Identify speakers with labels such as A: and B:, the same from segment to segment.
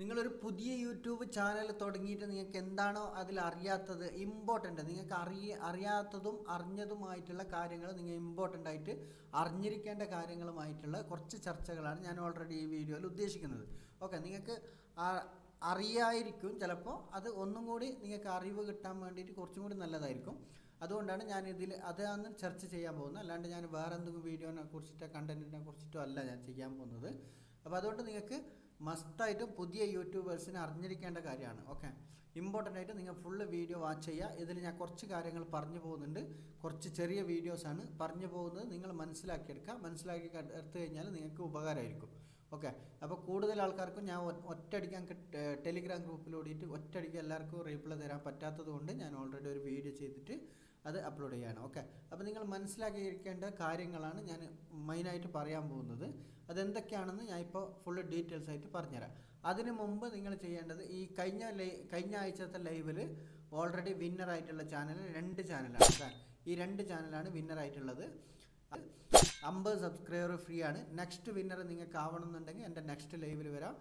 A: നിങ്ങളൊരു പുതിയ YouTube channel തുടങ്ങിയിട്ട് നിങ്ങൾക്ക് എന്താണോ അതിൽ അറിയാത്തത് ഇമ്പോർട്ടന്റ് നിങ്ങൾക്ക് അറിയ അറിയാത്തതും അറിഞ്ഞതുമായിട്ടുള്ള കാര്യങ്ങൾ നിങ്ങൾ ഇമ്പോർട്ടന്റ് ആയിട്ട് അറിഞ്ഞിരിക്കേണ്ട കാര്യങ്ങളുമായിട്ടുള്ള കുറച്ച് ചർച്ചകളാണ് ഞാൻ ഓൾറെഡി ഈ വീഡിയോയിൽ ഉദ്ദേശിക്കുന്നത്. ഓക്കെ നിങ്ങൾക്ക് അറിയായിരിക്കും ചിലപ്പോൾ അത് ഒന്നും കൂടി നിങ്ങൾക്ക് അറിവ് കിട്ടാൻ വേണ്ടിയിട്ട് കുറച്ചും കൂടി നല്ലതായിരിക്കും. അതുകൊണ്ടാണ് ഞാൻ ഇതിൽ അതാണ് ചർച്ച ചെയ്യാൻ പോകുന്നത്. അല്ലാണ്ട് ഞാൻ വേറെ എന്തെങ്കിലും വീഡിയോനെ കുറിച്ചിട്ടോ കണ്ടന്റിനെ കുറിച്ചിട്ടോ അല്ല ഞാൻ ചെയ്യാൻ പോകുന്നത്. അപ്പോൾ അതുകൊണ്ട് നിങ്ങൾക്ക് മസ്റ്റായിട്ടും പുതിയ യൂട്യൂബേഴ്സിന് അറിഞ്ഞിരിക്കേണ്ട കാര്യമാണ്. ഓക്കെ? ഇമ്പോർട്ടന്റ് ആയിട്ട് നിങ്ങൾ ഫുള്ള് വീഡിയോ വാച്ച് ചെയ്യുക. ഇതിൽ ഞാൻ കുറച്ച് കാര്യങ്ങൾ പറഞ്ഞു പോകുന്നുണ്ട്. കുറച്ച് ചെറിയ വീഡിയോസാണ് പറഞ്ഞു പോകുന്നത്. നിങ്ങൾ മനസ്സിലാക്കിയെടുക്കുക. മനസ്സിലാക്കി എടുത്തു കഴിഞ്ഞാൽ നിങ്ങൾക്ക് ഉപകാരമായിരിക്കും. ഓക്കെ? അപ്പോൾ കൂടുതൽ ആൾക്കാർക്കും ഞാൻ ഒറ്റയടിക്കാൻ ടെലിഗ്രാം ഗ്രൂപ്പിലൂടിയിട്ട് ഒറ്റയടിക്ക് എല്ലാവർക്കും റീപ്ലൈ തരാൻ പറ്റാത്തത് കൊണ്ട് ഞാൻ ഓൾറെഡി ഒരു വീഡിയോ ചെയ്തിട്ട് അത് അപ്ലോഡ് ചെയ്യണം. ഓക്കെ അപ്പോൾ നിങ്ങൾ മനസ്സിലാക്കിയിരിക്കേണ്ട കാര്യങ്ങളാണ് ഞാൻ മെയിനായിട്ട് പറയാൻ പോകുന്നത്. അതെന്തൊക്കെയാണെന്ന് ഞാൻ ഇപ്പോൾ ഫുള്ള് ഡീറ്റെയിൽസ് ആയിട്ട് പറഞ്ഞുതരാം. അതിന് മുമ്പ് നിങ്ങൾ ചെയ്യേണ്ടത് ഈ കഴിഞ്ഞ ലൈ കഴിഞ്ഞ ആഴ്ചത്തെ ലൈവിൽ ഓൾറെഡി വിന്നറായിട്ടുള്ള ചാനൽ രണ്ട് ചാനലാണ് കേട്ടോ. ഈ രണ്ട് ചാനലാണ് വിന്നറായിട്ടുള്ളത് അമ്പത് സബ്സ്ക്രൈബർ ഫ്രീ ആണ്. നെക്സ്റ്റ് വിന്നർ നിങ്ങൾക്ക് ആവണമെന്നുണ്ടെങ്കിൽ എന്റെ നെക്സ്റ്റ് ലൈവിൽ വരാം.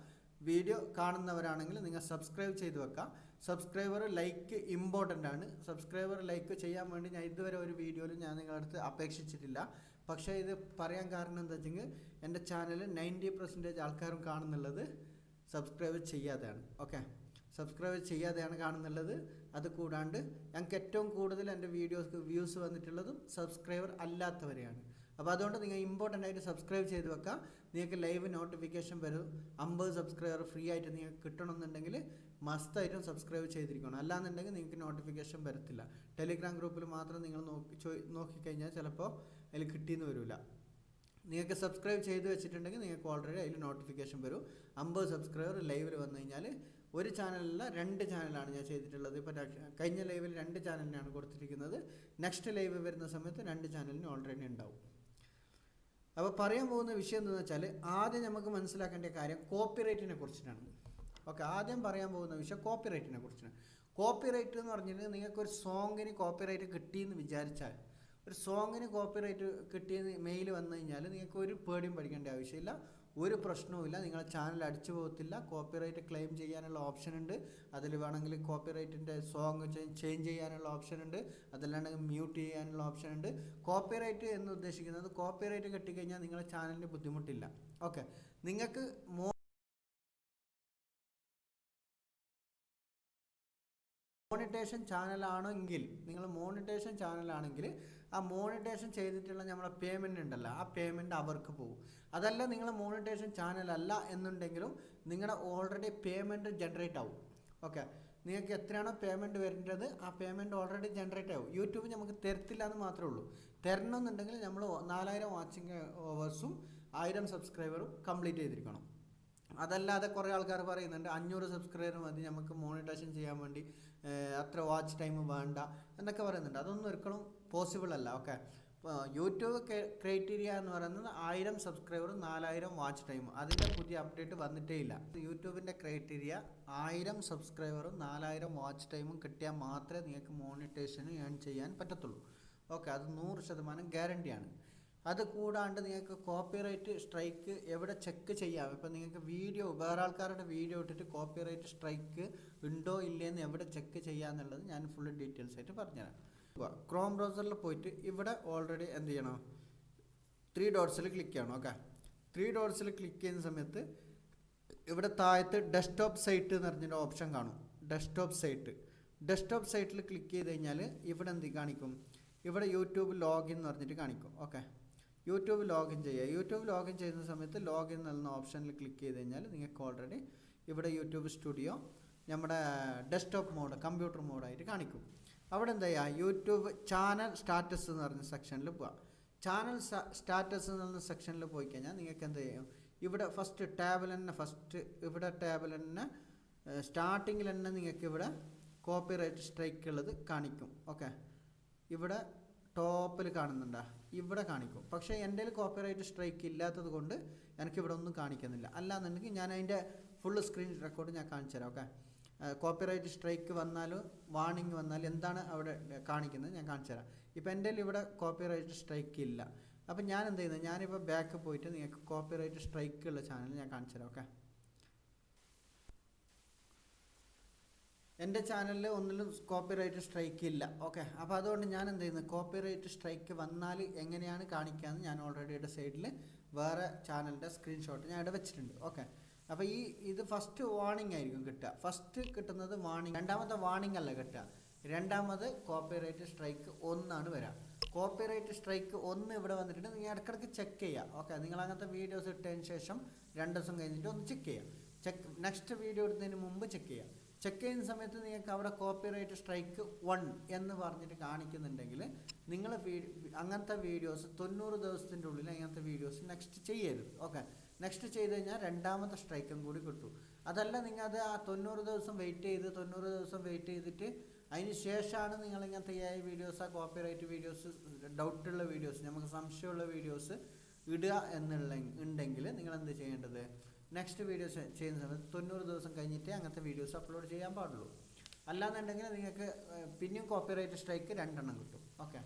A: വീഡിയോ കാണുന്നവരാണെങ്കിൽ നിങ്ങൾ സബ്സ്ക്രൈബ് ചെയ്ത് വെക്കാം. സബ്സ്ക്രൈബർ ലൈക്ക് ഇമ്പോർട്ടന്റ് ആണ്. സബ്സ്ക്രൈബർ ലൈക്ക് ചെയ്യാൻ വേണ്ടി ഞാൻ ഇതുവരെ ഒരു വീഡിയോയിൽ ഞാൻ നിങ്ങളുടെ അടുത്ത് അപേക്ഷിച്ചിട്ടില്ല. പക്ഷേ ഇത് പറയാൻ കാരണം എന്താ വെച്ചെങ്കിൽ എന്റെ ചാനൽ നയന്റി പെർസെന്റേജ് ആൾക്കാരും കാണുന്നുള്ളത് സബ്സ്ക്രൈബ് ചെയ്യാതെയാണ്. ഓക്കെ സബ്സ്ക്രൈബ് ചെയ്യാതെയാണ് കാണുന്നുള്ളത്. അത് കൂടാണ്ട് ഞങ്ങൾക്ക് ഏറ്റവും കൂടുതൽ എന്റെ വീഡിയോസ്ക്ക് വ്യൂസ് വന്നിട്ടുള്ളതും സബ്സ്ക്രൈബർ അല്ലാത്തവരെയാണ്. അപ്പോൾ അതുകൊണ്ട് നിങ്ങൾ ഇമ്പോർട്ടന്റ് ആയിട്ട് സബ്സ്ക്രൈബ് ചെയ്ത് വെക്കുക. നിങ്ങൾക്ക് ലൈവ് നോട്ടിഫിക്കേഷൻ വരും. അമ്പത് സബ്സ്ക്രൈബർ ഫ്രീ ആയിട്ട് നിങ്ങൾക്ക് കിട്ടണമെന്നുണ്ടെങ്കിൽ മസ്തായിട്ടും സബ്സ്ക്രൈബ് ചെയ്തിരിക്കണം. അല്ലാന്നുണ്ടെങ്കിൽ നിങ്ങൾക്ക് നോട്ടിഫിക്കേഷൻ വരത്തില്ല. ടെലിഗ്രാം ഗ്രൂപ്പിൽ മാത്രം നിങ്ങൾ നോക്കി നോക്കിക്കഴിഞ്ഞാൽ ചിലപ്പോൾ അതിൽ കിട്ടിയെന്ന് വരില്ല നിങ്ങൾക്ക് സബ്സ്ക്രൈബ് ചെയ്ത് വെച്ചിട്ടുണ്ടെങ്കിൽ നിങ്ങൾക്ക് ഓൾറെഡി അതിൽ നോട്ടിഫിക്കേഷൻ വരും. അമ്പത് സബ്സ്ക്രൈബർ ലൈവിൽ വന്നു കഴിഞ്ഞാൽ ഒരു ചാനലല്ല രണ്ട് ചാനലാണ് ഞാൻ ചെയ്തിട്ടുള്ളത്. ഇപ്പോൾ കഴിഞ്ഞ ലൈവിൽ രണ്ട് ചാനലിനാണ് കൊടുത്തിരിക്കുന്നത്. നെക്സ്റ്റ് ലൈവ് വരുന്ന സമയത്ത് രണ്ട് ചാനലിന് ഓൾറെഡി ഉണ്ടാവും. അപ്പോൾ പറയാൻ പോകുന്ന വിഷയം എന്താണെന്ന് വെച്ചാൽ ആദ്യം നമുക്ക് മനസ്സിലാക്കേണ്ട കാര്യം കോപ്പിറൈറ്റിനെ കുറിച്ചിട്ടാണ്. ഓക്കെ ആദ്യം പറയാൻ പോകുന്ന വിഷയം കോപ്പിറൈറ്റിനെ കുറിച്ചാണ് കോപ്പിറൈറ്റ് എന്ന് പറഞ്ഞിട്ട് നിങ്ങൾക്കൊരു സോങ്ങിന് കോപ്പിറൈറ്റ് കിട്ടിയെന്ന് വിചാരിച്ചാൽ ഒരു സോങ്ങിന് കോപ്പിറൈറ്റ് കിട്ടിയെന്ന് മെയിൽ വന്നു കഴിഞ്ഞാൽ നിങ്ങൾക്ക് ഒരു പേടിയും പഠിക്കേണ്ട ആവശ്യമില്ല. ഒരു പ്രശ്നവുമില്ല നിങ്ങളെ ചാനൽ അടിച്ചു പോകത്തില്ല. കോപ്പിറൈറ്റ് ക്ലെയിം ചെയ്യാനുള്ള ഓപ്ഷൻ ഉണ്ട്. അതിൽ വേണമെങ്കിൽ കോപ്പിറൈറ്റിന്റെ സോങ് ചേഞ്ച് ചെയ്യാനുള്ള ഓപ്ഷൻ ഉണ്ട്. അതല്ലാണ്ടെങ്കിൽ മ്യൂട്ട് ചെയ്യാനുള്ള ഓപ്ഷൻ ഉണ്ട്. കോപ്പിറൈറ്റ് എന്ന് ഉദ്ദേശിക്കുന്നത് കോപ്പിറൈറ്റ് കിട്ടിക്കഴിഞ്ഞാൽ നിങ്ങളുടെ ചാനലിന് ബുദ്ധിമുട്ടില്ല. ഓക്കെ നിങ്ങൾക്ക് മോ മോണിറ്റേഷൻ ചാനലാണെങ്കിൽ നിങ്ങൾ മോണിറ്റേഷൻ ചാനലാണെങ്കിൽ ആ മോണിറ്റേഷൻ ചെയ്തിട്ടുള്ള നമ്മളെ പേയ്മെന്റ് ഉണ്ടല്ലോ ആ പേയ്മെന്റ് അവർക്ക് പോകും. അതല്ല നിങ്ങൾ മോണിറ്റേഷൻ ചാനലല്ല എന്നുണ്ടെങ്കിലും നിങ്ങളുടെ ഓൾറെഡി പേയ്മെന്റ് ജനറേറ്റ് ആവും. ഓക്കെ നിങ്ങൾക്ക് എത്രയാണോ പേയ്മെന്റ് വരേണ്ടത് ആ പേയ്മെന്റ് ഓൾറെഡി ജനറേറ്റ് ആവും. യൂട്യൂബ് നമുക്ക് തരത്തില്ല എന്ന് മാത്രമേ ഉള്ളൂ. തരണമെന്നുണ്ടെങ്കിൽ നമ്മൾ നാലായിരം വാച്ചിങ് ഓവേഴ്സും ആയിരം സബ്സ്ക്രൈബറും കംപ്ലീറ്റ് ചെയ്തിരിക്കണം. അതല്ലാതെ കുറേ ആൾക്കാർ പറയുന്നുണ്ട് അഞ്ഞൂറ് സബ്സ്ക്രൈബർ മതി നമുക്ക് മോണിറ്റൈസേഷൻ ചെയ്യാൻ വേണ്ടി അത്ര വാച്ച് ടൈം വേണ്ട എന്നൊക്കെ പറയുന്നുണ്ട്. അതൊന്നും ഒരിക്കലും പോസിബിൾ അല്ല. ഓക്കെ യൂട്യൂബ് ക്രൈറ്റീരിയ എന്ന് പറയുന്നത് ആയിരം സബ്സ്ക്രൈബറും നാലായിരം വാച്ച് ടൈമും അതിന്റെ പുതിയ അപ്ഡേറ്റ് വന്നിട്ടേ ഇല്ല. യൂട്യൂബിന്റെ ക്രൈറ്റീരിയ ആയിരം സബ്സ്ക്രൈബറും നാലായിരം വാച്ച് ടൈമും കിട്ടിയാൽ മാത്രമേ നിങ്ങൾക്ക് മോണിറ്റൈസേഷൻ ഏൺ ചെയ്യാൻ പറ്റത്തുള്ളൂ. ഓക്കെ അത് നൂറ് ശതമാനം ഗ്യാരണ്ടിയാണ് അത് കൂടാണ്ട് നിങ്ങൾക്ക് കോപ്പിറൈറ്റ് സ്ട്രൈക്ക് എവിടെ ചെക്ക് ചെയ്യാം. ഇപ്പം നിങ്ങൾക്ക് വീഡിയോ വേറെ ആൾക്കാരുടെ വീഡിയോ ഇട്ടിട്ട് കോപ്പിറൈറ്റ് സ്ട്രൈക്ക് ഉണ്ടോ ഇല്ലയെന്ന് എവിടെ ചെക്ക് ചെയ്യാന്നുള്ളത് ഞാൻ ഫുൾ ഡീറ്റെയിൽസ് ആയിട്ട് പറഞ്ഞുതരാം. ക്രോം ബ്രൗസറിൽ പോയിട്ട് ഇവിടെ ഓൾറെഡി എന്ത് ചെയ്യണം? ത്രീ ഡോട്ട്സിൽ ക്ലിക്ക് ചെയ്യണം ഓക്കെ ത്രീ ഡോട്ട്സിൽ ക്ലിക്ക് ചെയ്യുന്ന സമയത്ത് ഇവിടെ താഴത്ത് ഡെസ്ക്ടോപ്പ് സൈറ്റ് എന്ന് പറഞ്ഞൊരു ഓപ്ഷൻ കാണും. ഡെസ്ക്ടോപ്പ് സൈറ്റ് ഡെസ്ക്ടോപ്പ് സൈറ്റിൽ ക്ലിക്ക് ചെയ്ത് കഴിഞ്ഞാൽ ഇവിടെ എന്ത് കാണിക്കും? ഇവിടെ യൂട്യൂബ് ലോഗിൻ എന്ന് പറഞ്ഞിട്ട് കാണിക്കും ഓക്കെ യൂട്യൂബ് ലോഗിൻ ചെയ്യുക. യൂട്യൂബ് ലോഗിൻ ചെയ്യുന്ന സമയത്ത് ലോഗിൻ എന്ന ഓപ്ഷനിൽ ക്ലിക്ക് ചെയ്ത് കഴിഞ്ഞാൽ നിങ്ങൾക്ക് ഓൾറെഡി ഇവിടെ യൂട്യൂബ് സ്റ്റുഡിയോ നമ്മുടെ ഡെസ്ക്ടോപ്പ് മോഡ് കമ്പ്യൂട്ടർ മോഡായിട്ട് കാണിക്കും. അവിടെ എന്താ ചെയ്യുക? യൂട്യൂബ് ചാനൽ സ്റ്റാറ്റസ് എന്ന് പറഞ്ഞ സെക്ഷനിൽ പോവുക. ചാനൽ സ്റ്റാറ്റസ് എന്ന് പറഞ്ഞ സെക്ഷനിൽ പോയി കഴിഞ്ഞാൽ നിങ്ങൾക്ക് എന്ത് ചെയ്യും? ഇവിടെ ഫസ്റ്റ് ടാബിൽ തന്നെ ഫസ്റ്റ് ഇവിടെ ടാബിൽ തന്നെ സ്റ്റാർട്ടിങ്ങിൽ തന്നെ നിങ്ങൾക്ക് ഇവിടെ കോപ്പിറൈറ്റ് സ്ട്രൈക്ക് ഉള്ളത് കാണിക്കും. ഓക്കെ ഇവിടെ ടോപ്പിൽ കാണുന്നുണ്ടാ? ഇവിടെ കാണിക്കും. പക്ഷേ എന്റെ കോപ്പിറൈറ്റ് സ്ട്രൈക്ക് ഇല്ലാത്തത് കൊണ്ട് എനിക്ക് ഇവിടെ ഒന്നും കാണിക്കുന്നില്ല. അല്ലാന്നുണ്ടെങ്കിൽ ഞാൻ അതിന്റെ ഫുൾ സ്ക്രീൻ റെക്കോർഡ് ഞാൻ കാണിച്ചു തരാം ഓക്കെ കോപ്പിറൈറ്റ് സ്ട്രൈക്ക് വന്നാലും വാണിംഗ് വന്നാലും എന്താണ് അവിടെ കാണിക്കുന്നത് ഞാൻ കാണിച്ചു തരാം. ഇപ്പം എന്റെ ഇവിടെ കോപ്പിറൈറ്റ് സ്ട്രൈക്ക് ഇല്ല. അപ്പോൾ ഞാൻ എന്ത് ചെയ്യുന്നത് ഞാനിപ്പോൾ ബാക്ക് പോയിട്ട് നിങ്ങൾക്ക് കോപ്പിറൈറ്റ് സ്ട്രൈക്ക് ഉള്ള ചാനൽ ഞാൻ കാണിച്ചു തരാം ഓക്കെ എന്റെ ചാനലിൽ ഒന്നിലും കോപ്പിറൈറ്റ് സ്ട്രൈക്ക് ഇല്ല. ഓക്കെ അപ്പോൾ അതുകൊണ്ട് ഞാൻ എന്ത് ചെയ്യുന്നു? കോപ്പിറൈറ്റ് സ്ട്രൈക്ക് വന്നാൽ എങ്ങനെയാണ് കാണിക്കാമെന്ന് ഞാൻ ഓൾറെഡി ഇവിടെ സൈഡിൽ വേറെ ചാനലിന്റെ സ്ക്രീൻഷോട്ട് ഞാൻ ഇവിടെ വെച്ചിട്ടുണ്ട്. ഓക്കെ അപ്പോൾ ഈ ഇത് ഫസ്റ്റ് വാണിംഗ് ആയിരിക്കും കിട്ടുക. ഫസ്റ്റ് കിട്ടുന്നത് വാണിംഗ് രണ്ടാമത്തെ വാണിംഗ് അല്ല കിട്ടുക. രണ്ടാമത് കോപ്പിറൈറ്റ് സ്ട്രൈക്ക് ഒന്നാണ് വരിക കോപ്പിറൈറ്റ് സ്ട്രൈക്ക് ഒന്ന് ഇവിടെ വന്നിട്ടുണ്ട്. നിങ്ങൾ ഇടയ്ക്കിടയ്ക്ക് ചെക്ക് ചെയ്യുക ഓക്കെ നിങ്ങൾ അങ്ങനത്തെ വീഡിയോസ് ഇട്ടതിന് ശേഷം രണ്ട് ദിവസം കഴിഞ്ഞിട്ട് ഒന്ന് ചെക്ക് ചെയ്യുക ചെക്ക് നെക്സ്റ്റ് വീഡിയോ ഇടുന്നതിന് മുമ്പ് ചെക്ക് ചെയ്യുക ചെക്ക് ചെയ്യുന്ന സമയത്ത് നിങ്ങൾക്ക് അവിടെ കോപ്പിറൈറ്റ് സ്ട്രൈക്ക് വൺ എന്ന് പറഞ്ഞിട്ട് കാണിക്കുന്നുണ്ടെങ്കിൽ നിങ്ങൾ അങ്ങനത്തെ വീഡിയോസ് തൊണ്ണൂറ് ദിവസത്തിന്റെ ഉള്ളിൽ അങ്ങനത്തെ വീഡിയോസ് നെക്സ്റ്റ് ചെയ്യരുത്. ഓക്കെ നെക്സ്റ്റ് ചെയ്ത് കഴിഞ്ഞാൽ രണ്ടാമത്തെ സ്ട്രൈക്കും കൂടി കിട്ടും. അതല്ല നിങ്ങൾ അത് ആ തൊണ്ണൂറ് ദിവസം വെയിറ്റ് ചെയ്ത് തൊണ്ണൂറ് ദിവസം വെയിറ്റ് ചെയ്തിട്ട് അതിന് ശേഷമാണ് നിങ്ങൾ ഇങ്ങനത്തെ എ ഐ വീഡിയോസ് ആ കോപ്പിറൈറ്റ് വീഡിയോസ് ഡൗട്ടുള്ള വീഡിയോസ് നമുക്ക് സംശയമുള്ള വീഡിയോസ് ഇടുക എന്നുള്ള ഉണ്ടെങ്കിൽ നിങ്ങൾ എന്ത് ചെയ്യേണ്ടത്? നെക്സ്റ്റ് വീഡിയോസ് ചെയ്യുന്ന സമയത്ത് തൊണ്ണൂറ് ദിവസം കഴിഞ്ഞിട്ടേ അങ്ങനത്തെ വീഡിയോസ് അപ്ലോഡ് ചെയ്യാൻ പാടുള്ളൂ. അല്ലാന്നുണ്ടെങ്കിൽ നിങ്ങൾക്ക് പിന്നെയും കോപ്പിറൈറ്റ് സ്ട്രൈക്ക് രണ്ടെണ്ണം കിട്ടും. ഓക്കെ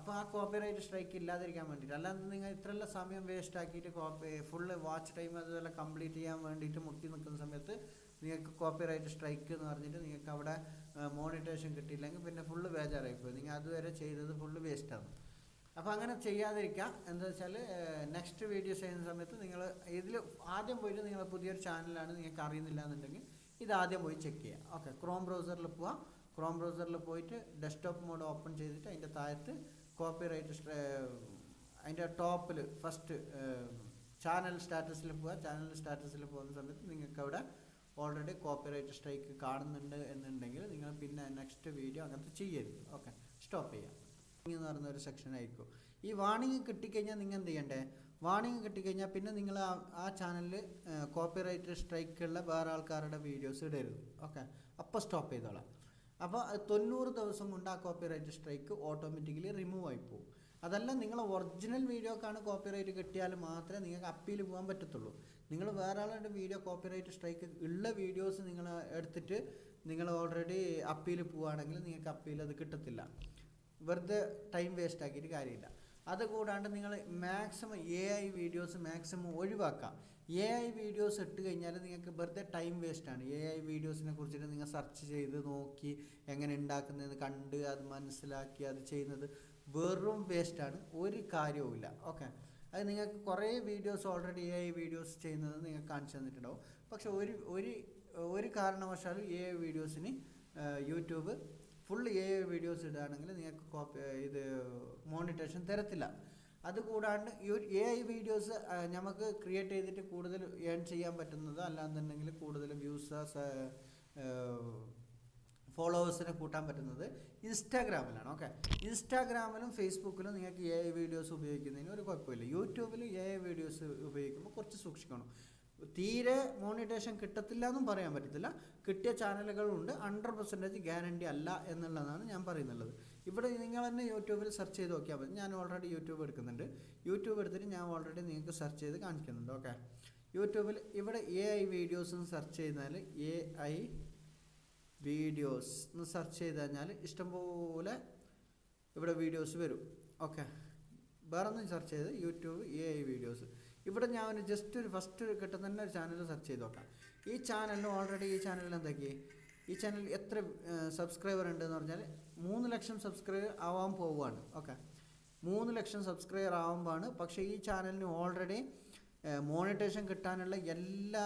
A: അപ്പോൾ ആ കോപ്പിറൈറ്റ് സ്ട്രൈക്ക് ഇല്ലാതിരിക്കാൻ വേണ്ടിയിട്ട് അല്ലാതെ നിങ്ങൾ ഇത്രയുള്ള സമയം വേസ്റ്റ് ആക്കിയിട്ട് കോപ്പി ഫുള്ള് വാച്ച് ടൈം അതുപോലെ കംപ്ലീറ്റ് ചെയ്യാൻ വേണ്ടിയിട്ട് മുട്ടി നിൽക്കുന്ന സമയത്ത് നിങ്ങൾക്ക് കോപ്പിറൈറ്റ് സ്ട്രൈക്ക് എന്ന് പറഞ്ഞിട്ട് നിങ്ങൾക്ക് അവിടെ മോണിറ്റേഷൻ കിട്ടിയില്ലെങ്കിൽ പിന്നെ ഫുള്ള് ബേജാറായിപ്പോയി. നിങ്ങൾ അതുവരെ ചെയ്തത് ഫുള്ള് വേസ്റ്റാണ് അപ്പോൾ അങ്ങനെ ചെയ്യാതിരിക്കുക എന്താ വെച്ചാൽ നെക്സ്റ്റ് വീഡിയോസ് ചെയ്യുന്ന സമയത്ത് നിങ്ങൾ ഇതിൽ ആദ്യം പോയിട്ട് നിങ്ങൾ പുതിയൊരു ചാനലാണ് നിങ്ങൾക്ക് അറിയുന്നില്ല എന്നുണ്ടെങ്കിൽ ഇത് ആദ്യം പോയി ചെക്ക് ചെയ്യുക ഓക്കെ ക്രോം ബ്രൗസറിൽ പോവുക ക്രോം ബ്രൗസറിൽ പോയിട്ട് ഡെസ്ക്ടോപ്പ് മോഡ് ഓപ്പൺ ചെയ്തിട്ട് അതിന്റെ താഴത്ത് കോപ്പി റൈറ്റ് അതിന്റെ ടോപ്പിൽ ഫസ്റ്റ് ചാനൽ സ്റ്റാറ്റസിൽ പോവുക ചാനൽ സ്റ്റാറ്റസിൽ പോകുന്ന സമയത്ത് നിങ്ങൾക്ക് അവിടെ ഓൾറെഡി കോപ്പിറൈറ്റ് സ്ട്രൈക്ക് കാണുന്നുണ്ട് എന്നുണ്ടെങ്കിൽ നിങ്ങൾ പിന്നെ നെക്സ്റ്റ് വീഡിയോ അങ്ങനത്തെ ചെയ്യരുത്. ഓക്കെ സ്റ്റോപ്പ് ചെയ്യാം. എന്ന് പറയുന്ന ഒരു സെക്ഷൻ ആയിരിക്കും. ഈ വാണിംഗ് കിട്ടിക്കഴിഞ്ഞാൽ നിങ്ങൾ എന്ത് ചെയ്യണ്ടേ? വാണിംഗ് കിട്ടിക്കഴിഞ്ഞാൽ പിന്നെ നിങ്ങൾ ആ ആ ചാനലിൽ കോപ്പിറൈറ്റ് സ്ട്രൈക്കുള്ള വേറെ ആൾക്കാരുടെ വീഡിയോസ് ഇടരുത്. ഓക്കെ അപ്പോൾ സ്റ്റോപ്പ് ചെയ്തോളാം. അപ്പോൾ തൊണ്ണൂറ് ദിവസം കൊണ്ട് ആ കോപ്പിറൈറ്റ് സ്ട്രൈക്ക് ഓട്ടോമാറ്റിക്കലി റിമൂവ് ആയി പോകും. അതല്ല നിങ്ങൾ ഒറിജിനൽ വീഡിയോക്കാണ് കോപ്പിറൈറ്റ് കിട്ടിയാൽ മാത്രമേ നിങ്ങൾക്ക് അപ്പീൽ പോകാൻ പറ്റത്തുള്ളൂ. നിങ്ങൾ വേറെ ആളുടെ വീഡിയോ കോപ്പിറൈറ്റ് സ്ട്രൈക്ക് ഉള്ള വീഡിയോസ് നിങ്ങൾ എടുത്തിട്ട് നിങ്ങൾ ഓൾറെഡി അപ്പീൽ പോവുകയാണെങ്കിൽ നിങ്ങൾക്ക് അപ്പീൽ അത് കിട്ടത്തില്ല. വെറുതെ ടൈം വേസ്റ്റ് ആക്കിയിട്ട് കാര്യമില്ല. അതുകൂടാണ്ട് നിങ്ങൾ maximum A I videos maximum ഒഴിവാക്കാം. എ ഐ വീഡിയോസ് ഇട്ട് കഴിഞ്ഞാൽ നിങ്ങൾക്ക് വെറുതെ ടൈം വേസ്റ്റാണ് എ ഐ വീഡിയോസിനെ കുറിച്ചിട്ട് നിങ്ങൾ സെർച്ച് ചെയ്ത് നോക്കി എങ്ങനെ ഉണ്ടാക്കുന്നതെന്ന് കണ്ട് അത് മനസ്സിലാക്കി അത് ചെയ്യുന്നത് വെറും വേസ്റ്റാണ് ഒരു കാര്യവുമില്ല ഓക്കെ അത് നിങ്ങൾക്ക് കുറേ videos already A I videos ചെയ്യുന്നത് നിങ്ങൾക്ക് കാണിച്ചു തന്നിട്ടുണ്ടാവും. പക്ഷെ ഒരു ഒരു ഒരു കാരണവശാലും എ ഐ വീഡിയോസിന് യൂട്യൂബ് ഫുൾ എ വീഡിയോസ് ഇടുകയാണെങ്കിൽ നിങ്ങൾക്ക് കോപ്പി ഇത് മോണിറ്റേഷൻ തരത്തില്ല. അതുകൂടാണ്ട് ഈ ഒരു എ ഐ വീഡിയോസ് നമുക്ക് ക്രിയേറ്റ് ചെയ്തിട്ട് കൂടുതൽ ഏൺ ചെയ്യാൻ പറ്റുന്നത് അല്ലാന്നുണ്ടെങ്കിൽ കൂടുതൽ വ്യൂസേഴ്സ് ഫോളോവേഴ്സിനെ കൂട്ടാൻ പറ്റുന്നത് ഇൻസ്റ്റാഗ്രാമിലാണ് ഓക്കെ ഇൻസ്റ്റാഗ്രാമിലും ഫേസ്ബുക്കിലും നിങ്ങൾക്ക് എ ഐ വീഡിയോസ് ഉപയോഗിക്കുന്നതിന് ഒരു കുഴപ്പമില്ല. യൂട്യൂബിൽ എ ഐ വീഡിയോസ് ഉപയോഗിക്കുമ്പോൾ കുറച്ച് സൂക്ഷിക്കണം. തീരെ മോണിറ്റേഷൻ കിട്ടത്തില്ല എന്നും പറയാൻ പറ്റത്തില്ല. കിട്ടിയ ചാനലുകളുണ്ട്. ഹൺഡ്രഡ് പെർസെന്റേജ് ഗ്യാരണ്ടി അല്ല എന്നുള്ളതാണ് ഞാൻ പറയുന്നുള്ളത്. ഇവിടെ നിങ്ങൾ തന്നെ യൂട്യൂബിൽ സെർച്ച് ചെയ്ത് നോക്കിയാൽ മതി. ഞാൻ ഓൾറെഡി യൂട്യൂബ് എടുക്കുന്നുണ്ട്. യൂട്യൂബ് എടുത്തിട്ട് ഞാൻ ഓൾറെഡി നിങ്ങൾക്ക് സെർച്ച് ചെയ്ത് കാണിക്കുന്നുണ്ട്. ഓക്കെ യൂട്യൂബിൽ ഇവിടെ എ ഐ വീഡിയോസ് സെർച്ച് ചെയ്താൽ എ ഐ വീഡിയോസ് എന്ന് സെർച്ച് ചെയ്ത് കഴിഞ്ഞാൽ ഇഷ്ടംപോലെ ഇവിടെ വീഡിയോസ് വരും. ഓക്കെ വേറെ ഒന്നും സെർച്ച് ചെയ്ത് യൂട്യൂബ് എ ഐ വീഡിയോസ് ഇവിടെ ഞാൻ ജസ്റ്റ് ഒരു ഫസ്റ്റ് കിട്ടുന്ന തന്നെ ഒരു ചാനൽ സെർച്ച് ചെയ്ത് നോക്കാം ഈ ചാനലിന് ഓൾറെഡി ഈ ചാനലിൽ എന്താക്കി ഈ ചാനൽ എത്ര സബ്സ്ക്രൈബർ ഉണ്ട് എന്ന് പറഞ്ഞാൽ മൂന്ന് ലക്ഷം സബ്സ്ക്രൈബർ ആവാൻ പോവുകയാണ്. ഓക്കെ മൂന്ന് ലക്ഷം സബ്സ്ക്രൈബർ ആവുമ്പോഴാണ് പക്ഷേ ഈ ചാനലിന് ഓൾറെഡി മോണിറ്റേഷൻ കിട്ടാനുള്ള എല്ലാ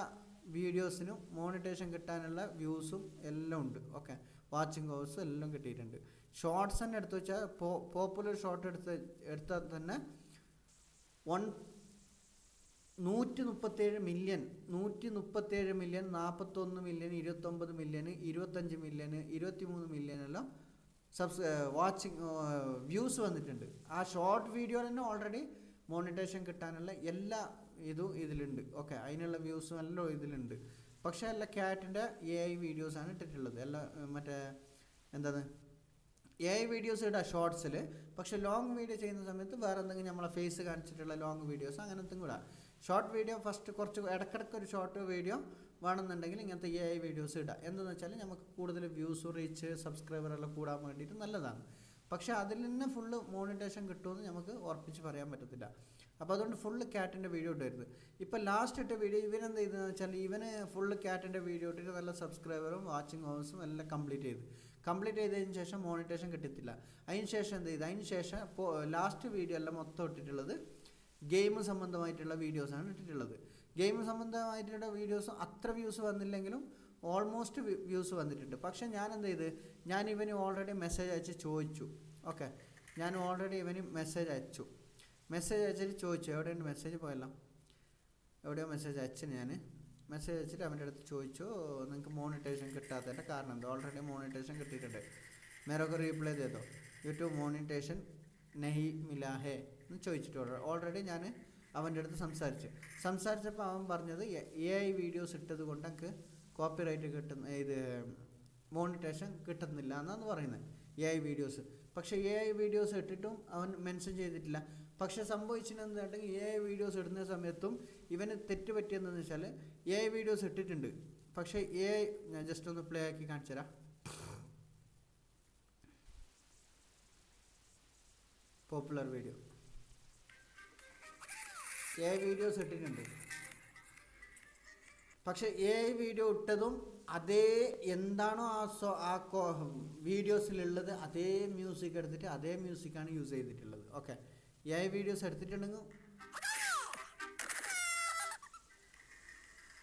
A: വീഡിയോസിനും മോണിറ്റേഷൻ കിട്ടാനുള്ള വ്യൂസും എല്ലാം ഉണ്ട്. ഓക്കെ വാച്ചിങ് ഹവേഴ്സ് എല്ലാം കിട്ടിയിട്ടുണ്ട്. ഷോർട്സ് തന്നെ എടുത്തു വെച്ചാൽ പോപ്പുലർ ഷോർട്ട് എടുത്ത് എടുത്താൽ തന്നെ വൺ നൂറ്റി മുപ്പത്തേഴ് മില്യൺ നൂറ്റി മുപ്പത്തേഴ് മില്യൺ നാൽപ്പത്തൊന്ന് മില്യൺ ഇരുപത്തൊമ്പത് മില്യൺ ഇരുപത്തഞ്ച് മില്യൺ ഇരുപത്തി മൂന്ന് മില്യൺ എല്ലാം സബ്സ് വാച്ചിങ് വ്യൂസ് വന്നിട്ടുണ്ട്. ആ ഷോർട്ട് വീഡിയോ തന്നെ ഓൾറെഡി മോണിറ്റേഷൻ കിട്ടാനുള്ള എല്ലാ ഇതും ഇതിലുണ്ട്. ഓക്കെ അതിനുള്ള വ്യൂസും എല്ലാം ഇതിലുണ്ട്. പക്ഷേ എല്ലാ ക്യാറ്റിന്റെ എ ഐ വീഡിയോസാണ് ഇട്ടിട്ടുള്ളത്. എല്ലാ മറ്റേ എന്താണ്? എ ഐ വീഡിയോസ് ഇടാം ഷോർട്സിൽ പക്ഷേ ലോങ് വീഡിയോ ചെയ്യുന്ന സമയത്ത് വേറെ എന്തെങ്കിലും നമ്മളെ ഫേസ് കാണിച്ചിട്ടുള്ള ലോങ് വീഡിയോസ് അങ്ങനത്തെ കൂടെ. ഷോർട്ട് വീഡിയോ ഫസ്റ്റ് കുറച്ച് ഇടക്കിടക്ക് ഒരു ഷോർട്ട് വീഡിയോ വേണമെന്നുണ്ടെങ്കിൽ ഇങ്ങനത്തെ എ ഐ വീഡിയോസ് ഇടുക എന്തെന്ന് വെച്ചാൽ നമുക്ക് കൂടുതൽ വ്യൂസ് റീച്ച് സബ്സ്ക്രൈബർ എല്ലാം കൂടാൻ വേണ്ടിയിട്ട് നല്ലതാണ്. പക്ഷേ അതിൽ നിന്ന് ഫുള്ള് മോണിറ്റേഷൻ കിട്ടുമെന്ന് നമുക്ക് ഉറപ്പിച്ച് പറയാൻ പറ്റത്തില്ല. അപ്പോൾ അതുകൊണ്ട് ഫുള്ള് ക്യാറ്റിന്റെ വീഡിയോ ഇട്ടരുത് ഇപ്പോൾ ലാസ്റ്റ് ഇട്ട വീഡിയോ ഇവനെന്ത് ചെയ്തെന്ന് വെച്ചാൽ ഇവന് ഫുള്ള് ക്യാറ്റിന്റെ വീഡിയോ ഇട്ടിട്ട് നല്ല സബ്സ്ക്രൈബറും വാച്ചിങ് ഹവേഴ്സും എല്ലാം കംപ്ലീറ്റ് ചെയ്തു. കംപ്ലീറ്റ് ചെയ്തതിന് ശേഷം മോണിറ്റേഷൻ കിട്ടത്തില്ല. അതിന് ശേഷം എന്ത് ചെയ്തു? അതിന് ശേഷം ലാസ്റ്റ് വീഡിയോ എല്ലാം മൊത്തം ഇട്ടിട്ടുള്ളത് ഗെയിം സംബന്ധമായിട്ടുള്ള വീഡിയോസാണ് ഇട്ടിട്ടുള്ളത്. ഗെയിം സംബന്ധമായിട്ടുള്ള വീഡിയോസ് അത്ര വ്യൂസ് വന്നില്ലെങ്കിലും ഓൾമോസ്റ്റ് വ്യൂസ് വന്നിട്ടുണ്ട്. പക്ഷെ ഞാൻ എന്ത് ചെയ്ത്? ഞാൻ ഇവന് ഓൾറെഡി മെസ്സേജ് അയച്ച് ചോദിച്ചു. ഓക്കെ ഞാൻ ഓൾറെഡി ഇവന് മെസ്സേജ് അയച്ചു. മെസ്സേജ് അയച്ചിട്ട് ചോദിച്ചു. എവിടെയുണ്ട് മെസ്സേജ് പോയല്ലോ? എവിടെയോ മെസ്സേജ് അയച്ചു ഞാൻ മെസ്സേജ് അയച്ചിട്ട് അവന്റെ അടുത്ത് ചോദിച്ചു. നിങ്ങൾക്ക് മോണിറ്റൈസേഷൻ കിട്ടാത്തതിന്റെ കാരണം എന്താ? ഓൾറെഡി മോണിറ്റൈസേഷൻ കിട്ടിയിട്ടുണ്ട്. മേരൊക്കെ റീപ്ലൈ ചെയ്തോ? യൂട്യൂബ് മോണിറ്റേഷൻ നെഹി മിലാ ഹേ എന്ന് ചോദിച്ചിട്ട് ഓൾറെഡി ഞാൻ അവന്റെ അടുത്ത് സംസാരിച്ചു. സംസാരിച്ചപ്പോൾ അവൻ പറഞ്ഞത് എ ഐ വീഡിയോസ് ഇട്ടത് കൊണ്ട് എനിക്ക് കോപ്പിറൈറ്റ് കിട്ടുന്ന ഇത് മോണിറ്റേഷൻ കിട്ടുന്നില്ല എന്നാണ് പറയുന്നത്. എ ഐ വീഡിയോസ് പക്ഷേ എ ഐ വീഡിയോസ് ഇട്ടിട്ടും അവൻ മെൻഷൻ ചെയ്തിട്ടില്ല. പക്ഷേ സംഭവിച്ചിട്ടുണ്ടെങ്കിൽ എ ഐ വീഡിയോസ് ഇടുന്ന സമയത്തും ഇവന് തെറ്റ് പറ്റിയെന്ന് വെച്ചാൽ എ ഐ വീഡിയോസ് ഇട്ടിട്ടുണ്ട്. പക്ഷേ എ ഐ ഞാൻ ജസ്റ്റ് ഒന്ന് പ്ലേ ആക്കി കാണിച്ചു തരാം. Popular video A I videos ഇട്ടിട്ടുണ്ട്. പക്ഷെ എ ഐ വീഡിയോ ഇട്ടതും അതേ എന്താണോ ആ സോ ആ വീഡിയോസിലുള്ളത് അതേ മ്യൂസിക് എടുത്തിട്ട് അതേ മ്യൂസിക്കാണ് യൂസ് ചെയ്തിട്ടുള്ളത്. ഓക്കെ എ ഐ വീഡിയോസ് എടുത്തിട്ടുണ്ടെങ്കിൽ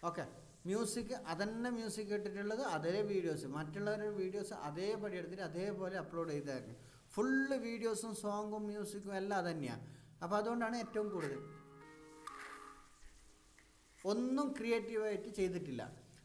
A: ഓക്കെ മ്യൂസിക് അതന്നെ മ്യൂസിക് ഇട്ടിട്ടുള്ളത് അതേ വീഡിയോസ് മറ്റുള്ളവരുടെ വീഡിയോസ് അതേപടി എടുത്തിട്ട് അതേപോലെ അപ്ലോഡ് ചെയ്തായിരുന്നു ഫുള്ള് വീഡിയോസും സോങ്ങും മ്യൂസിക്കും എല്ലാം തന്നെയാണ് അപ്പോൾ അതുകൊണ്ടാണ് ഏറ്റവും കൂടുതൽ. ഒന്നും ക്രിയേറ്റീവായിട്ട് ചെയ്തിട്ടില്ല.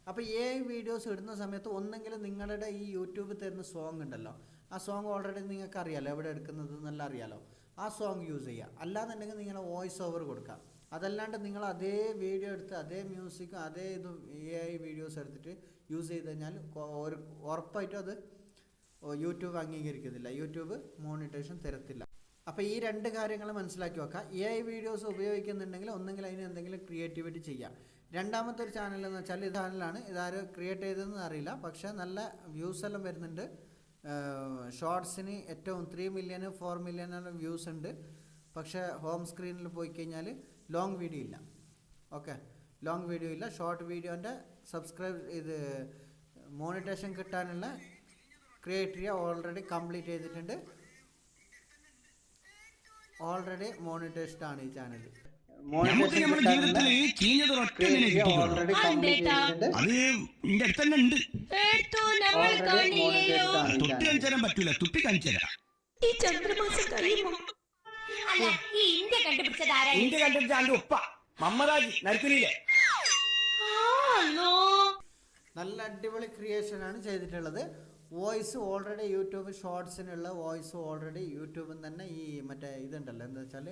A: അപ്പോൾ ഏ വീഡിയോസ് ഇടുന്ന സമയത്ത് ഒന്നെങ്കിലും നിങ്ങളുടെ ഈ യൂട്യൂബിൽ തരുന്ന സോങ് ഉണ്ടല്ലോ. ആ സോങ് ഓൾറെഡി നിങ്ങൾക്ക് അറിയാലോ എവിടെ എടുക്കുന്നത് എന്നല്ല അറിയാലോ ആ സോങ് യൂസ് ചെയ്യുക. അല്ലാന്നുണ്ടെങ്കിൽ നിങ്ങൾ വോയിസ് ഓവർ കൊടുക്കുക. അതല്ലാണ്ട് നിങ്ങൾ അതേ വീഡിയോ എടുത്ത് അതേ മ്യൂസിക്കും അതേ ഇതും എ ഐ വീഡിയോസ് എടുത്തിട്ട് യൂസ് ചെയ്ത് കഴിഞ്ഞാൽ ഉറപ്പായിട്ടും അത് യൂട്യൂബ് അംഗീകരിക്കുന്നില്ല യൂട്യൂബ് മോണിറ്റേഷൻ തരത്തില്ല. അപ്പോൾ ഈ രണ്ട് കാര്യങ്ങൾ മനസ്സിലാക്കി വെക്കുക എ ഐ വീഡിയോസ് ഉപയോഗിക്കുന്നുണ്ടെങ്കിൽ ഒന്നെങ്കിൽ അതിന് എന്തെങ്കിലും ക്രിയേറ്റിവിറ്റി ചെയ്യാം. രണ്ടാമത്തെ ഒരു ചാനൽ എന്ന് വെച്ചാൽ ഇത് ചാനലാണ് ഇതാരും ക്രിയേറ്റ് ചെയ്തതെന്ന് അറിയില്ല. പക്ഷേ നല്ല വ്യൂസ് എല്ലാം വരുന്നുണ്ട്. ഷോർട്സിന് ഏറ്റവും three million four million views ഉണ്ട്. പക്ഷേ ഹോം സ്ക്രീനിൽ പോയി കഴിഞ്ഞാൽ ലോങ് വീഡിയോ ഇല്ല. ഓക്കെ ലോങ് വീഡിയോ ഇല്ല. ഷോർട്ട് വീഡിയോന്റെ സബ്സ്ക്രൈബ് ഇത് മോണിറ്റേഷൻ കിട്ടാനുള്ള ക്രിയേറ്റീരിയ ഓൾറെഡി കംപ്ലീറ്റ് ചെയ്തിട്ടുണ്ട്. ഓൾറെഡി മോണിറ്റൈസ്ഡ് ആണ് ഈ ചാനൽ
B: നമുക്ക് നമ്മുടെ ജീവിതത്തിൽ ചീഞ്ഞത് ഒറ്റ
A: ഓൾറെഡി കംപ്ലീറ്റ് ചെയ്തിട്ടുണ്ട്.
B: അത് നിന്റെ അടുത്ത് തന്നെ ഉണ്ട്.
C: എടുത്തു. നമ്മൾ
A: ഓൾറെഡി
C: കാണില്ലയോ?
A: മോണിറ്റൈസ്ഡ് ആണ്.
B: തൊട്ട് കാണിച്ചു തരാൻ പറ്റൂല. തുപ്പി കാണിച്ചു തരാം
C: ഈ ചന്ദ്രമാസം കഴിയുമോ അല്ല ഈ ഇന്ത്യ കണ്ടുപിടിച്ചത്
D: ഇന്ത്യ അതിന്റെ ഉപ്പ. മമ്മദാജി നരക്കുനിയിലെ.
C: ആണോ?
A: നല്ല അടിപൊളി ക്രിയേഷൻ ആണ് ചെയ്തിട്ടുള്ളത്. വോയിസ് ഓൾറെഡി യൂട്യൂബ് ഷോർട്സിനുള്ള വോയിസ് ഓൾറെഡി യൂട്യൂബിൽ തന്നെ ഈ മറ്റേ ഇതുണ്ടല്ലോ എന്താ വെച്ചാൽ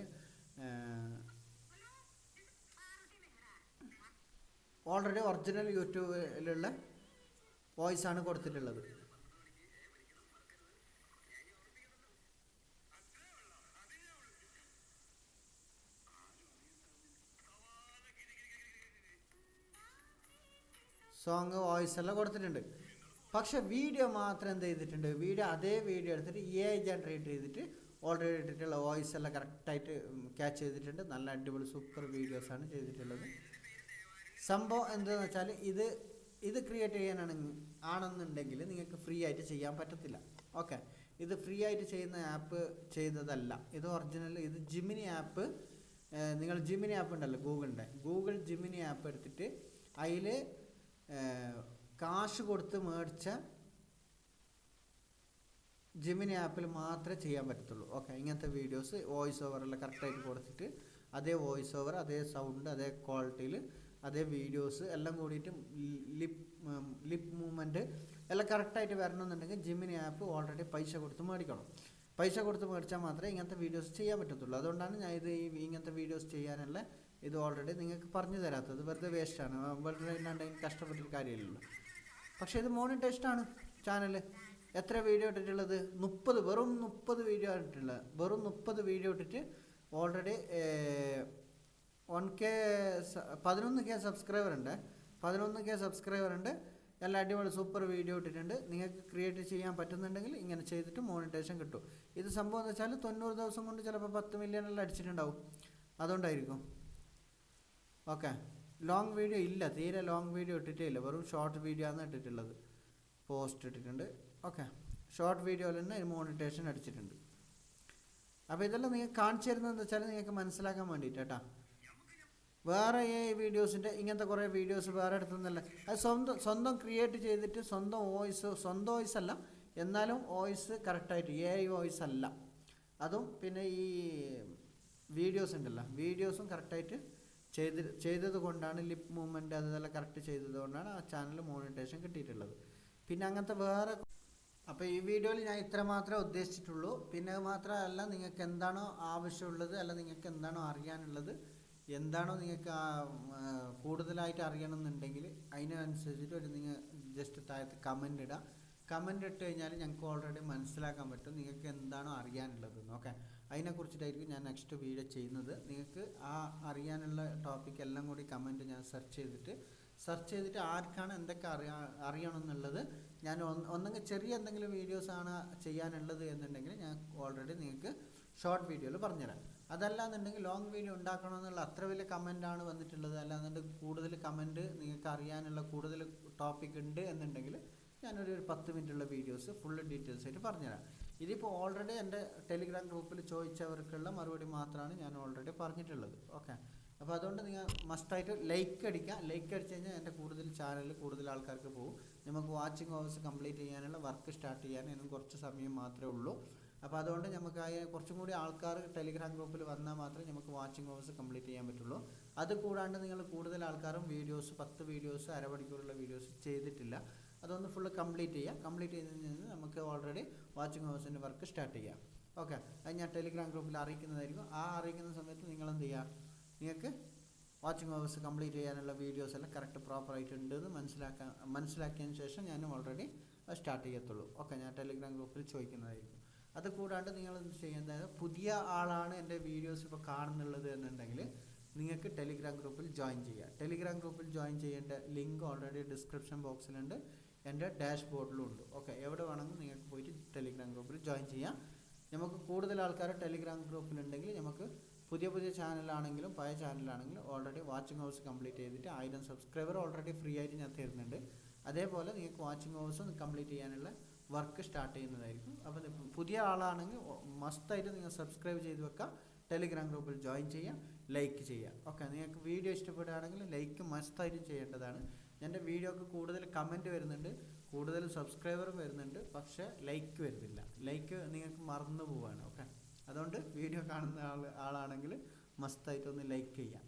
A: ഓൾറെഡി ഒറിജിനൽ യൂട്യൂബിലുള്ള വോയിസ് ആണ് കൊടുത്തിട്ടുള്ളത്. സോങ് വോയിസ് എല്ലാം കൊടുത്തിട്ടുണ്ട്. പക്ഷെ വീഡിയോ മാത്രം എന്ത് ചെയ്തിട്ടുണ്ട്? വീഡിയോ അതേ വീഡിയോ എടുത്തിട്ട് എ ജനറേറ്റ് ചെയ്തിട്ട് ഓൾറെഡി ഇട്ടിട്ടുള്ള വോയിസ് എല്ലാം കറക്റ്റായിട്ട് ക്യാച്ച് ചെയ്തിട്ടുണ്ട്. നല്ല അടിപൊളി സൂപ്പർ വീഡിയോസാണ് ചെയ്തിട്ടുള്ളത്. സംഭവം എന്താണെന്ന് വെച്ചാൽ ഇത് ഇത് ക്രിയേറ്റ് ചെയ്യാനാണ് ആണെന്നുണ്ടെങ്കിൽ നിങ്ങൾക്ക് ഫ്രീ ആയിട്ട് ചെയ്യാൻ പറ്റത്തില്ല. ഓക്കെ ഇത് ഫ്രീ ആയിട്ട് ചെയ്യുന്ന ആപ്പ് ചെയ്തതല്ല. ഇത് ഒറിജിനൽ ഇത് ജിമിനി ആപ്പ് നിങ്ങൾ ജിമിനി ആപ്പ് ഉണ്ടല്ലോ ഗൂഗിളിന്റെ ഗൂഗിൾ ജിമിനി ആപ്പ് എടുത്തിട്ട് അതിൽ കാശ് കൊടുത്ത് മേടിച്ച ജിമിനി ആപ്പിൽ മാത്രമേ ചെയ്യാൻ പറ്റത്തുള്ളൂ. ഓക്കെ ഇങ്ങനത്തെ വീഡിയോസ് വോയിസ് ഓവറെല്ലാം കറക്റ്റായിട്ട് കൊടുത്തിട്ട് അതേ വോയിസ് ഓവർ അതേ സൗണ്ട് അതേ ക്വാളിറ്റിയിൽ അതേ വീഡിയോസ് എല്ലാം കൂടിയിട്ട് ലിപ് ലിപ് മൂവ്മെന്റ് എല്ലാം കറക്റ്റായിട്ട് വരണമെന്നുണ്ടെങ്കിൽ ജിമിനി ആപ്പ് ഓൾറെഡി പൈസ കൊടുത്ത് മേടിക്കണം. പൈസ കൊടുത്ത് മേടിച്ചാൽ മാത്രമേ ഇങ്ങനത്തെ വീഡിയോസ് ചെയ്യാൻ പറ്റത്തുള്ളൂ. അതുകൊണ്ടാണ് ഞാൻ ഇത് ഈ ഇങ്ങനത്തെ വീഡിയോസ് ചെയ്യാനുള്ള ഇത് ഓൾറെഡി നിങ്ങൾക്ക് പറഞ്ഞു തരാത്തത് വെറുതെ വേസ്റ്റാണ് വെറുതെ ഇല്ലാണ്ടെങ്കിൽ കഷ്ടപ്പെട്ടൊരു കാര്യമില്ലല്ലോ. പക്ഷേ ഇത് മോണിറ്റൈസ്ഡാണ് ചാനൽ എത്ര വീഡിയോ ഇട്ടിട്ടുള്ളത്? മുപ്പത് വെറും മുപ്പത് വീഡിയോ ഇട്ടിട്ടുള്ളത് വെറും മുപ്പത് വീഡിയോ ഇട്ടിട്ട് ഓൾറെഡി വൺ കെ പതിനൊന്ന് കെ സബ്സ്ക്രൈബർ ഉണ്ട്. പതിനൊന്ന് കെ സബ്സ്ക്രൈബർ ഉണ്ട്. നല്ല അടിപൊളി സൂപ്പർ വീഡിയോ ഇട്ടിട്ടുണ്ട്. നിങ്ങൾക്ക് ക്രിയേറ്റ് ചെയ്യാൻ പറ്റുന്നുണ്ടെങ്കിൽ ഇങ്ങനെ ചെയ്തിട്ട് മോണിറ്റൈസേഷൻ കിട്ടും. ഇത് സംഭവം എന്ന് വെച്ചാൽ തൊണ്ണൂറ് ദിവസം കൊണ്ട് ചിലപ്പോൾ പത്ത് മില്യൺ എല്ലാം അടിച്ചിട്ടുണ്ടാവും. അതുകൊണ്ടായിരിക്കും. ഓക്കെ ലോങ് വീഡിയോ ഇല്ല തീരെ ലോങ് വീഡിയോ ഇട്ടിട്ടേ ഇല്ല വെറും ഷോർട്ട് വീഡിയോ ആണ് ഇട്ടിട്ടുള്ളത്. പോസ്റ്റ് ഇട്ടിട്ടുണ്ട്. ഓക്കെ ഷോർട്ട് വീഡിയോയിൽ തന്നെ മോണിറ്റേഷൻ അടിച്ചിട്ടുണ്ട്. അപ്പോൾ ഇതെല്ലാം നിങ്ങൾ കാണിച്ചു തരുന്നതെന്ന് വെച്ചാൽ നിങ്ങൾക്ക് മനസ്സിലാക്കാൻ വേണ്ടിയിട്ട് കേട്ടോ. വേറെ ഈ വീഡിയോസിന്റെ ഇങ്ങനത്തെ കുറേ വീഡിയോസ് വേറെ അടുത്തുനിന്നല്ല അത് സ്വന്തം സ്വന്തം ക്രിയേറ്റ് ചെയ്തിട്ട് സ്വന്തം വോയിസ് സ്വന്തം വോയിസ് അല്ല. എന്നാലും വോയിസ് കറക്റ്റായിട്ട് എ ഐ വോയിസ് അല്ല. അതും പിന്നെ ഈ വീഡിയോസ് ഉണ്ടല്ലോ. വീഡിയോസും കറക്റ്റായിട്ട് ചെയ്ത് ചെയ്തത് കൊണ്ടാണ് ലിപ്പ് മൂവ്മെന്റ് അതെല്ലാം കറക്റ്റ് ചെയ്തത് കൊണ്ടാണ് ആ ചാനൽ മോണിറ്റേഷൻ കിട്ടിയിട്ടുള്ളത്. പിന്നെ അങ്ങനത്തെ വേറെ അപ്പോൾ ഈ വീഡിയോയിൽ ഞാൻ ഇത്ര മാത്രമേ ഉദ്ദേശിച്ചിട്ടുള്ളൂ. പിന്നെ മാത്രമല്ല നിങ്ങൾക്ക് എന്താണോ ആവശ്യമുള്ളത് അല്ല നിങ്ങൾക്ക് എന്താണോ അറിയാനുള്ളത് എന്താണോ നിങ്ങൾക്ക് കൂടുതലായിട്ട് അറിയണമെന്നുണ്ടെങ്കിൽ അതിനനുസരിച്ചിട്ട് ഒരു നിങ്ങൾ ജസ്റ്റ് താഴത്ത് കമന്റ് ഇടുക കമന്റ് ഇട്ട് കഴിഞ്ഞാൽ ഞങ്ങൾക്ക് ഓൾറെഡി മനസ്സിലാക്കാൻ പറ്റും. നിങ്ങൾക്ക് എന്താണോ അറിയാനുള്ളത് ഓക്കെ അതിനെക്കുറിച്ചിട്ടായിരിക്കും ഞാൻ നെക്സ്റ്റ് വീഡിയോ ചെയ്യുന്നത്. നിങ്ങൾക്ക് ആ അറിയാനുള്ള ടോപ്പിക് എല്ലാം കൂടി കമന്റ് ഞാൻ സെർച്ച് ചെയ്തിട്ട് സെർച്ച് ചെയ്തിട്ട് ആർക്കാണ് എന്തൊക്കെ അറിയാ അറിയണം എന്നുള്ളത് ഞാൻ ഒന്ന് ഒന്നെങ്കിൽ ചെറിയ എന്തെങ്കിലും വീഡിയോസാണ് ചെയ്യാനുള്ളത് എന്നുണ്ടെങ്കിൽ ഞാൻ ഓൾറെഡി നിങ്ങൾക്ക് ഷോർട്ട് വീഡിയോയിൽ പറഞ്ഞുതരാം. അതല്ലാന്നുണ്ടെങ്കിൽ ലോങ് വീഡിയോ ഉണ്ടാക്കണമെന്നുള്ള അത്ര വലിയ കമന്റാണ് വന്നിട്ടുള്ളത്. അല്ലാന്നുണ്ടെങ്കിൽ കൂടുതൽ കമന്റ് നിങ്ങൾക്ക് അറിയാനുള്ള കൂടുതൽ ടോപ്പിക് ഉണ്ട് എന്നുണ്ടെങ്കിൽ ഞാനൊരു ഒരു പത്ത് മിനിറ്റുള്ള വീഡിയോസ് ഫുള്ള് ഡീറ്റെയിൽസ് ആയിട്ട് പറഞ്ഞുതരാം. ഇതിപ്പോൾ ഓൾറെഡി എന്റെ ടെലിഗ്രാം ഗ്രൂപ്പിൽ ചോദിച്ചവർക്കുള്ള മറുപടി മാത്രമാണ് ഞാൻ ഓൾറെഡി പറഞ്ഞിട്ടുള്ളത്. ഓക്കെ അപ്പോൾ അതുകൊണ്ട് നിങ്ങൾ മസ്റ്റായിട്ട് ലൈക്ക് അടിക്കുക. ലൈക്ക് അടിച്ച് കഴിഞ്ഞാൽ എന്റെ കൂടുതൽ ചാനലിൽ കൂടുതൽ ആൾക്കാർക്ക് പോകും. നമുക്ക് വാച്ചിങ് ഹവേഴ്സ് കംപ്ലീറ്റ് ചെയ്യാനുള്ള വർക്ക് സ്റ്റാർട്ട് ചെയ്യാൻ ഇന്നും കുറച്ച് സമയം മാത്രമേ ഉള്ളൂ. അപ്പോൾ അതുകൊണ്ട് നമുക്ക് ആ കുറച്ചും കൂടി ആൾക്കാർ ടെലിഗ്രാം ഗ്രൂപ്പിൽ വന്നാൽ മാത്രമേ നമുക്ക് വാച്ചിങ് ഹവേഴ്സ് കംപ്ലീറ്റ് ചെയ്യാൻ പറ്റുള്ളൂ. അത് കൂടാണ്ട് നിങ്ങൾ കൂടുതൽ ആൾക്കാരും വീഡിയോസ് പത്ത് വീഡിയോസ് അരമണിക്കൂറുള്ള വീഡിയോസ് ചെയ്തിട്ടില്ല. അതൊന്ന് ഫുൾ കംപ്ലീറ്റ് ചെയ്യുക കംപ്ലീറ്റ് ചെയ്ത് കഴിഞ്ഞാൽ നമുക്ക് ഓൾറെഡി വാച്ചിങ് ഹവേഴ്സിന്റെ വർക്ക് സ്റ്റാർട്ട് ചെയ്യാം. ഓക്കെ അത് ഞാൻ ടെലിഗ്രാം ഗ്രൂപ്പിൽ അറിയിക്കുന്നതായിരിക്കും. ആ അറിയിക്കുന്ന സമയത്ത് നിങ്ങൾ എന്ത് ചെയ്യുക നിങ്ങൾക്ക് വാച്ചിങ് ഹൗസ് കംപ്ലീറ്റ് ചെയ്യാനുള്ള വീഡിയോസ് എല്ലാം കറക്റ്റ് പ്രോപ്പറായിട്ട് ഉണ്ട് എന്ന് മനസ്സിലാക്കാൻ മനസ്സിലാക്കിയതിന് ശേഷം ഞാൻ ഓൾറെഡി സ്റ്റാർട്ട് ചെയ്യത്തുള്ളൂ. ഓക്കെ ഞാൻ ടെലിഗ്രാം ഗ്രൂപ്പിൽ ചോദിക്കുന്നതായിരിക്കും. അത് കൂടാണ്ട് നിങ്ങൾ എന്ത് ചെയ്യുന്നത് പുതിയ ആളാണ് എന്റെ വീഡിയോസ് ഇപ്പോൾ കാണുന്നുള്ളത് എന്നുണ്ടെങ്കിൽ നിങ്ങൾക്ക് ടെലിഗ്രാം ഗ്രൂപ്പിൽ ജോയിൻ ചെയ്യാം. ടെലിഗ്രാം ഗ്രൂപ്പിൽ ജോയിൻ ചെയ്യേണ്ട ലിങ്ക് ഓൾറെഡി ഡിസ്ക്രിപ്ഷൻ ബോക്സിലുണ്ട് എന്റെ ഡാഷ് ബോർഡിലും ഉണ്ട് ഓക്കെ എവിടെ വേണമെങ്കിലും നിങ്ങൾക്ക് പോയിട്ട് ടെലിഗ്രാം ഗ്രൂപ്പിൽ ജോയിൻ ചെയ്യാം. നമുക്ക് കൂടുതൽ ആൾക്കാർ ടെലിഗ്രാം ഗ്രൂപ്പിലുണ്ടെങ്കിൽ നമുക്ക് പുതിയ പുതിയ ചാനലാണെങ്കിലും പഴയ ചാനലാണെങ്കിലും ഓൾറെഡി വാച്ചിങ് ഹവേഴ്സ് കംപ്ലീറ്റ് ചെയ്തിട്ട് ആയിരം സബ്സ്ക്രൈബർ ഓൾറെഡി ഫ്രീ ആയിട്ട് ഞാൻ തരുന്നുണ്ട്. അതേപോലെ നിങ്ങൾക്ക് വാച്ചിങ് ഹവേഴ്സും കംപ്ലീറ്റ് ചെയ്യാനുള്ള വർക്ക് സ്റ്റാർട്ട് ചെയ്യുന്നതായിരിക്കും. അപ്പോൾ പുതിയ ആളാണെങ്കിൽ മസ്റ്റായിട്ട് നിങ്ങൾ സബ്സ്ക്രൈബ് ചെയ്ത് വെക്കുക. ടെലിഗ്രാം ഗ്രൂപ്പിൽ ജോയിൻ ചെയ്യാം ലൈക്ക് ചെയ്യുക. ഓക്കെ നിങ്ങൾക്ക് വീഡിയോ ഇഷ്ടപ്പെടുകയാണെങ്കിൽ ലൈക്ക് മസ്റ്റായിട്ടും ചെയ്യേണ്ടതാണ്. എന്റെ വീഡിയോക്ക് കൂടുതൽ കമന്റ് വരുന്നുണ്ട് കൂടുതൽ സബ്സ്ക്രൈബറും വരുന്നുണ്ട് പക്ഷേ ലൈക്ക് വരുന്നില്ല. ലൈക്ക് നിങ്ങൾക്ക് മറന്നു പോവാണ് ഓക്കെ അതുകൊണ്ട് വീഡിയോ കാണുന്ന ആൾ ആളാണെങ്കിൽ മസ്തായിട്ടൊന്ന് ലൈക്ക് ചെയ്യാം.